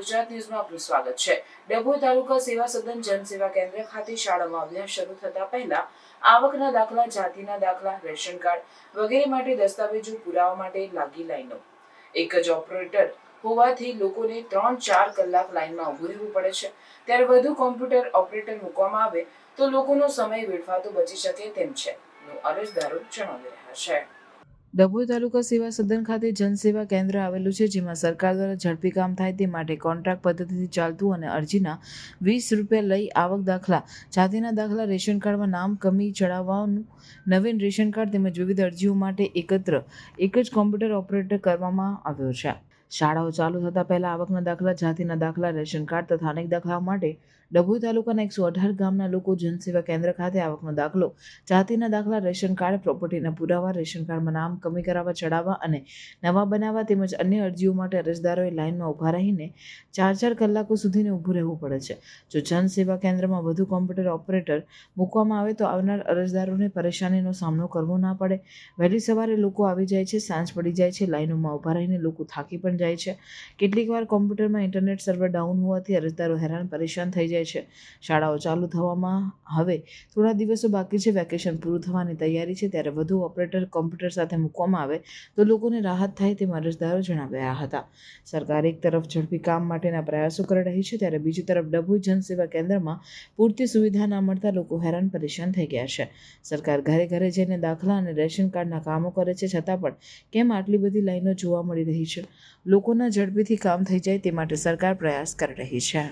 ન્યૂઝમાં આપનું સ્વાગત છે. ડભોઈ તાલુકા સેવા સદન જનસેવા કેન્દ્ર ખાતે શાળામાં અભ્યાસ શરૂ થતા પહેલા આવકના દાખલા, જાતિના દાખલા, રેશન કાર્ડ વગેરે માટે દસ્તાવેજો પુરાવા માટે લાગી લાઈનો. એક જ ઓપરેટર હોવાથી લોકોને ત્રણ ચાર કલાક લાઈનમાં ઊભું રહેવું પડે છે. ત્યારે વધુ કોમ્પ્યુટર ઓપરેટર મૂકવામાં આવે તો લોકોનો સમય વેડફાતો બચી શકે તેમ છે. અરજદારો જણાવી રહ્યા છે. ડભોઈ તાલુકા સેવા સદન ખાતે જનસેવા કેન્દ્ર આવેલું છે, જેમાં સરકાર દ્વારા ઝડપી કામ થાય તે માટે કોન્ટ્રાક્ટ પદ્ધતિથી ચાલતું અને અરજીના વીસ રૂપિયા લઈ આવક દાખલા, જાતિના દાખલા, રેશન કાર્ડમાં નામ, કમી ચડાવવાનું નવીન રેશન કાર્ડ તેમજ વિવિધ અરજીઓ માટે એકત્ર, એક જ કોમ્પ્યુટર ઓપરેટર કરવામાં આવ્યો છે. શાળાઓ ચાલુ થતાં પહેલાં આવકના દાખલા, જાતિના દાખલા, રેશન કાર્ડ તથા અનેક દાખલાઓ માટે ડભોઈ તાલુકાના એકસો અઢાર ગામના લોકો જનસેવા કેન્દ્ર ખાતે આવકનો દાખલો. જાતિના દાખલા, રેશન કાર્ડ, પ્રોપર્ટીના પુરાવા, રેશન કાર્ડમાં નામ કમી કરાવવા, ચડાવવા અને નવા બનાવવા તેમજ અન્ય અરજીઓ માટે અરજદારોએ લાઇનમાં ઊભા રહીને ચાર ચાર કલાકો સુધીને ઊભું રહેવું પડે છે. જો જનસેવા કેન્દ્રમાં વધુ કોમ્પ્યુટર ઓપરેટર મૂકવામાં આવે તો આવનાર અરજદારોને પરેશાનીનો સામનો કરવો ના પડે. વહેલી સવારે લોકો આવી જાય છે, સાંજ પડી જાય છે, લાઇનોમાં ઊભા રહીને લોકો થાકી જાય છે. કેટલીક વાર કોમ્પ્યુટરમાં ઇન્ટરનેટ સર્વર ડાઉન હોવાથી અરજદારો હેરાન પરેશાન થઈ જાય છે. શાળાઓ ચાલુ થવામાં હવે થોડા દિવસો બાકી છે વેકેશન પૂરું થવાની તૈયારી છે. ત્યારે વધુ ઓપરેટર કોમ્પ્યુટર સાથે મૂકવામાં આવે તો લોકોને રાહત થાય તેમ અરજદારો જણાવ્યા હતા. સરકાર એક તરફ ઝડપી કામ માટેના પ્રયાસો કરી રહી છે, ત્યારે બીજી તરફ ડભોઈ જનસેવા કેન્દ્રમાં પૂરતી સુવિધા ના મળતા લોકો હેરાન પરેશાન થઈ ગયા છે. સરકાર ઘરે ઘરે જઈને દાખલા અને રેશન કાર્ડના કામો કરે છે, છતાં પણ કેમ આટલી બધી લાઈનો જોવા મળી રહી છે? લોકોના ઝડપીથી કામ થઈ જાય તે માટે સરકાર પ્રયાસ કરી રહી છે.